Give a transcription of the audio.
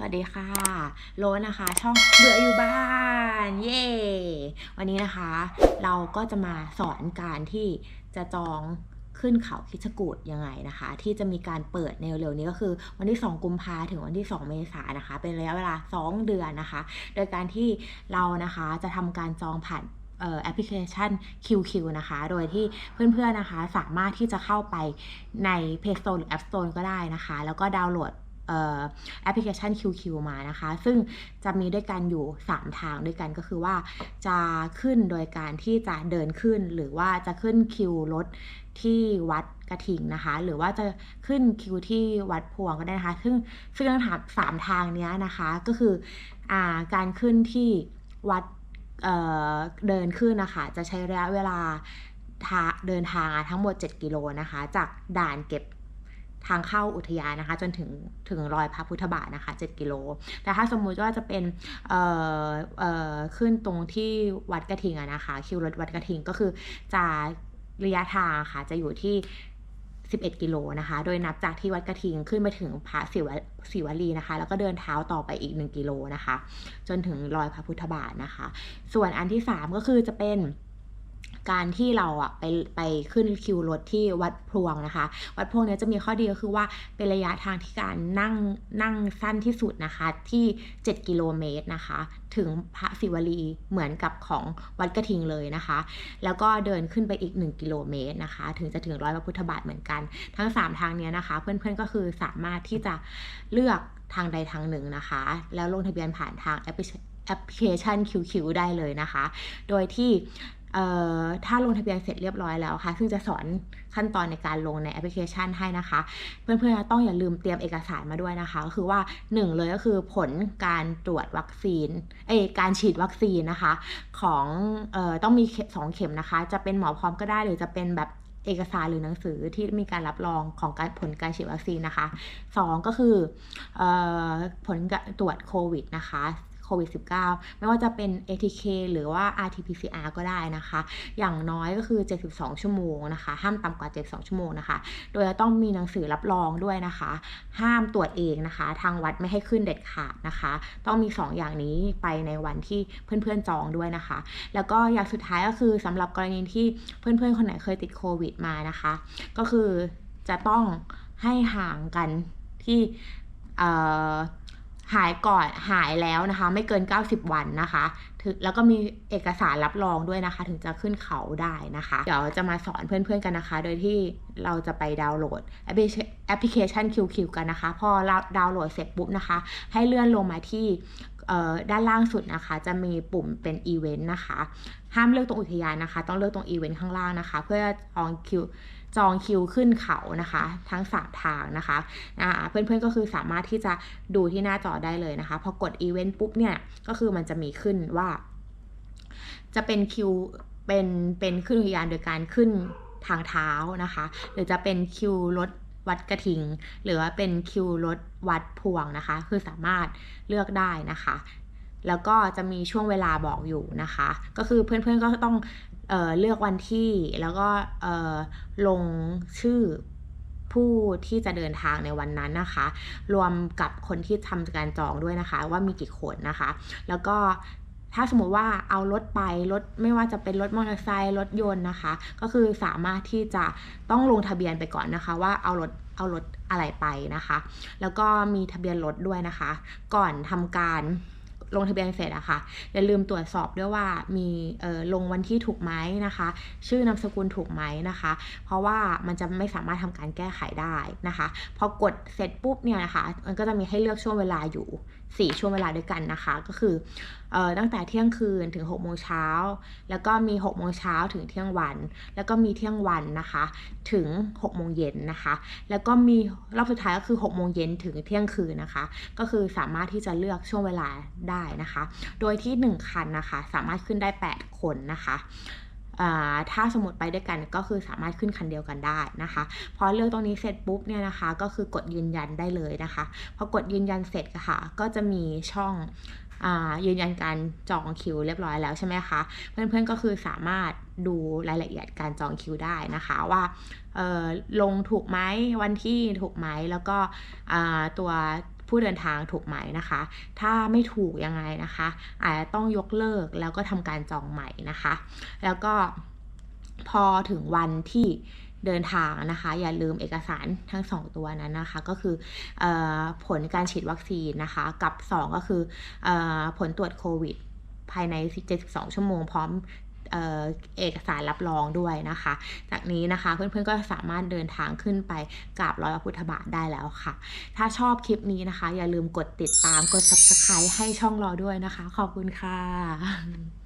สวัสดีค่ะ โลนะคะ ช่องเบื่ออยู่บ้าน เย้วันนี้นะคะ เราก็จะมาสอนการที่จะจองขึ้นเขาคิชกูดยังไงนะคะ ที่จะมีการเปิดในเร็วๆนี้ก็คือ วันที่ 2 กุมภาถึงวันที่ 2 เมษายนนะคะ เป็นระยะเวลา 2 เดือนนะคะ โดยการที่เรานะคะจะทำการจองผ่านแอปพลิเคชัน QQ นะคะ โดยที่เพื่อนๆนะคะ สามารถที่จะเข้าไปใน Play Store หรือ App Store ก็ได้นะคะ แล้วก็ดาวน์โหลด แอปพลิเคชัน QQ มานะคะ ซึ่งจะมีด้วยกันอยู่ 3 ทางด้วยกันก็คือว่าจะขึ้นโดยการที่จะเดินขึ้น หรือว่าจะขึ้นคิวรถที่วัดกระถิงนะคะ หรือว่าจะขึ้นคิวที่วัดพวงก็ได้นะคะ ซึ่งซึ่งทั้งสามทางนี้นะคะก็คืออการขึ้นที่วัดเเดินขึ้นนะคะจะใช้ระยะเวลาเดินทางทั้งหมด 7 กิโลนะคะ จากด่านเก็บ ทางเข้าอุทยานนะคะ จนถึงถึงรอยพระพุทธบาทนะคะ 7 กิโล แต่ถ้าสมมุติว่าจะเป็นเอ่อเอ่อขึ้นตรงที่วัดกระทิงอะนะคะ คิวรถวัดกระทิงก็คือจะระยะทางค่ะจะอยู่ที่ 11 กิโลนะคะ โดยนับจากที่วัดกระทิงขึ้นไปถึงพระศิวศิวลีนะคะ แล้วก็เดินเท้าต่อไปอีก 1 กิโลนะคะ จนถึงรอยพระพุทธบาทนะคะ ส่วนอันที่ 3 ก็คือจะเป็น การที่เราอะไปไปขึ้นคิวรถที่วัดพลวงนะคะ วัดพลวงเนี้ยจะมีข้อดีก็คือว่าเป็นระยะทางที่การนั่งนั่งสั้นที่สุดนะคะที่ 7 กิโลเมตรนะคะ ถึงพระศิวลีเหมือนกับของวัดกระทิงเลยนะคะ แล้วก็เดินขึ้นไปอีก 1 กิโลเมตรนะคะ ถึงจะถึงร้อยพระพุทธบาทเหมือนกัน ทั้ง 3 ทางเนี้ยนะคะ เพื่อนๆก็คือสามารถที่จะเลือกทางใดทางหนึ่งนะคะ แล้วลงทะเบียนผ่านทางแอปพลิเคแอปพลิเคชัน QQ ได้เลยนะคะ โดยที่ ถ้าลงทะเบียนเสร็จเรียบร้อยแล้วค่ะ ซึ่งจะสอนขั้นตอนในการลงในแอปพลิเคชันให้นะคะ เพื่อนๆต้องอย่าลืมเตรียมเอกสารมาด้วยนะคะ ก็คือว่าหนึ่งเลยก็คือผลการตรวจวัคซีนเอการฉีดวัคซีนนะคะ ของออต้องมีเข็มสองเข็มนะคะ จะเป็นหมอพร้อมก็ได้หรือจะเป็นแบบเอกสารหรือหนังสือที่มีการรับรองของการผลการฉีดวัคซีนนะคะสองก็คือออผลการตรวจโควิดนะคะ โควิด -19 ไม่ว่าจะเป็น ATK หรือว่า RT-PCR ก็ได้นะคะ อย่างน้อยก็คือ 72 ชั่วโมงนะคะ ห้ามต่ำกว่า 72 ชั่วโมงนะคะ โดยจะต้องมีหนังสือรับรองด้วยนะคะ ห้ามตรวจเองนะคะ ทางวัดไม่ให้ขึ้นเด็ดขาดนะคะ ต้องมี 2 อย่างนี้ไปในวันที่เพื่อนๆจองด้วยนะคะ แล้วก็อย่างสุดท้ายก็คือสำหรับกรณีที่เพื่อนๆคนไหนเคยติดโควิดมานะคะ ก็คือจะต้องให้ห่างกันที่เอ่อ หายก่อนหายแล้วนะคะ ไม่เกิน 90 วันนะคะถึงแล้วก็มีเอกสารรับรองด้วยนะคะ ถึงจะขึ้นเขาได้นะคะ เดี๋ยวจะมาสอนเพื่อนๆกันนะคะ โดยที่เราจะไปดาวน์โหลดแอปพลิเคแอปพลิเคชัน QQ กันนะคะ พอเราดาวน์โหลดเสร็จปุ๊บนะคะ ให้เลื่อนลงมาที่ ด้านล่างสุดนะคะ จะมีปุ่มเป็นอีเวนต์นะคะ ห้ามเลือกตรงอุทยานนะคะ ต้องเลือกตรงอีเวนต์ข้างล่างนะคะ เพื่อจองคิวจองคิวขึ้นเขานะคะ ทั้งสามทางนะคะอ่าเพื่อนๆก็คือสามารถที่จะดูที่หน้าจอได้เลยนะคะ พอกดอีเวนต์ปุ๊บเนี่ยก็คือมันจะมีขึ้นว่า จะเป็นคิวเป็นเป็นขึ้นอุทยานโดยการขึ้นทางเท้านะคะ หรือจะเป็นคิวรถ วัดกระทิง หรือว่าเป็นคิวรถวัดพวงนะคะ คือสามารถเลือกได้นะคะ แล้วก็จะมีช่วงเวลาบอกอยู่นะคะ ก็คือเพื่อนๆก็ต้องเออเลือกวันที่แล้วก็ลงชื่อผู้ที่จะเดินทางในวันนั้นนะคะ รวมกับคนที่ทำการจองด้วยนะคะ ว่ามีกี่คนนะคะ แล้วก็ ถ้าสมมติว่าเอารถไปรถไม่ว่าจะเป็นรถมอเตอร์ไซค์รถยนต์นะคะ ก็คือสามารถที่จะต้องลงทะเบียนไปก่อนนะคะ ว่าเอารถเอารถอะไรไปนะคะ แล้วก็มีทะเบียนรถด้วยนะคะ ก่อนทำการ ลงทะเบียนเสร็จอะค่ะอย่าลืมตรวจสอบด้วยว่ามีลงวันที่ถูกไหมนะคะ ชื่อนามสกุลถูกไหมนะคะ เพราะว่ามันจะไม่สามารถทำการแก้ไขได้นะคะ พอกดเสร็จปุ๊บเนี่ยนะคะ มันก็จะมีให้เลือกช่วงเวลาอยู่ 4 ช่วงเวลาด้วยกันนะคะ ก็คือเอ่อตั้งแต่เที่ยงคืนถึง6โมงเช้า แล้วก็มี6โมงเช้าถึงเที่ยงวัน แล้วก็มีเที่ยงวันนะคะ ถึง6โมงเย็นนะคะ แล้วก็มีรอบสุดท้ายก็คือ6โมงเย็นถึงเที่ยงคืนนะคะ ก็คือสามารถที่จะเลือกช่วงเวลาได้นะคะ โดยที่ 1 คันนะคะ สามารถขึ้นได้ 8 คนนะคะถ้าสมมติไปด้วยกันก็คือสามารถขึ้นคันเดียวกันได้นะคะ พอเลือกตรงนี้เสร็จปุ๊บเนี่ยนะคะ ก็คือกดยืนยันได้เลยนะคะ พอกดยืนยันเสร็จค่ะ ก็จะมีช่องอยืนยันการจองคิวเรียบร้อยแล้วใช่ไหมคะ เพื่อนๆก็คือสามารถดูรายละเอียดการจองคิวได้นะคะว่าลงถูกไหมวันที่ถูกไหมแล้วก็ตัว ผู้เดินทางถูกไหมนะคะ ถ้าไม่ถูกยังไงนะคะอาจจะต้องยกเลิกแล้วก็ทำการจองใหม่นะคะ แล้วก็พอถึงวันที่เดินทางนะคะ อย่าลืมเอกสารทั้งสองตัวนั้นนะคะ ก็คือออผลการฉีดวัคซีนนะคะ กับ 2 ก็คือออผลตรวจโควิดภายใน 72 ชั่วโมง พร้อม เอกสารรับรองด้วยนะคะ จากนี้นะคะเพื่อนๆก็สามารถเดินทางขึ้นไปกราบร้อยพระพุทธบาทได้แล้วค่ะ ถ้าชอบคลิปนี้นะคะ อย่าลืมกดติดตามกด subscribe ให้ช่องเราด้วยนะคะ ขอบคุณค่ะ